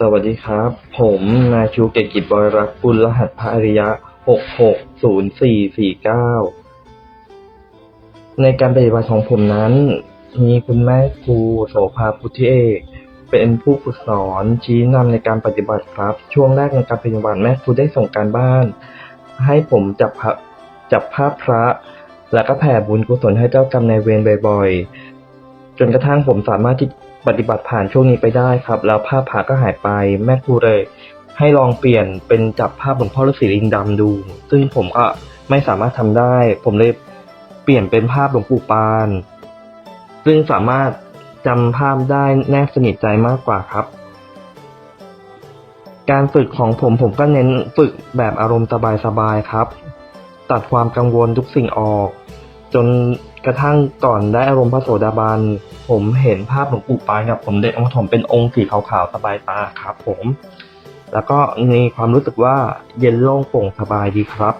สวัสดีครับ ผมนายชูเกตกิจบริรักษ์กุลรหัสพระอริยะหกหกศูนย์สี่สี่เก้าในการปฏิบัติของผมนั้น มีคุณแม่ครูโสภาพุทธิเอก เป็นผู้ฝึกสอนชี้นำในการปฏิบัติครับ ช่วงแรกในการปฏิบัติแม่ครูได้ส่งการบ้าน ให้ผมจับจับภาพพระ แล้วก็แผ่บุญกุศลให้เจ้ากรรมนายเวรบ่อยๆ จนกระทั่งผมสามารถที่ปฏิบัติผ่านช่วงนี้ไปได้ครับ แล้วภาพพระก็หายไปแม่ครูเลย ให้ลองเปลี่ยนเป็นจับภาพหลวงพ่อฤาษีลิงดำดู ซึ่งผมก็ไม่สามารถทำได้ ผมเลยเปลี่ยนเป็นภาพหลวงปู่ปาน ซึ่งสามารถจำภาพได้แนบสนิทใจมากกว่าครับ การฝึกของผมผมก็เน้นฝึกแบบอารมณ์สบายๆครับ ตัดความกังวลทุกสิ่งออก จน กระทั่งก่อนได้อารมณ์พระโสดาบัน ผมเห็นภาพหลวงปู่ปานกับผมเด็กองค์ถมเป็นองค์สีขาวๆสบายตาครับผม แล้วก็มีความรู้สึกว่าเย็นโล่งโปร่งสบายดีครับ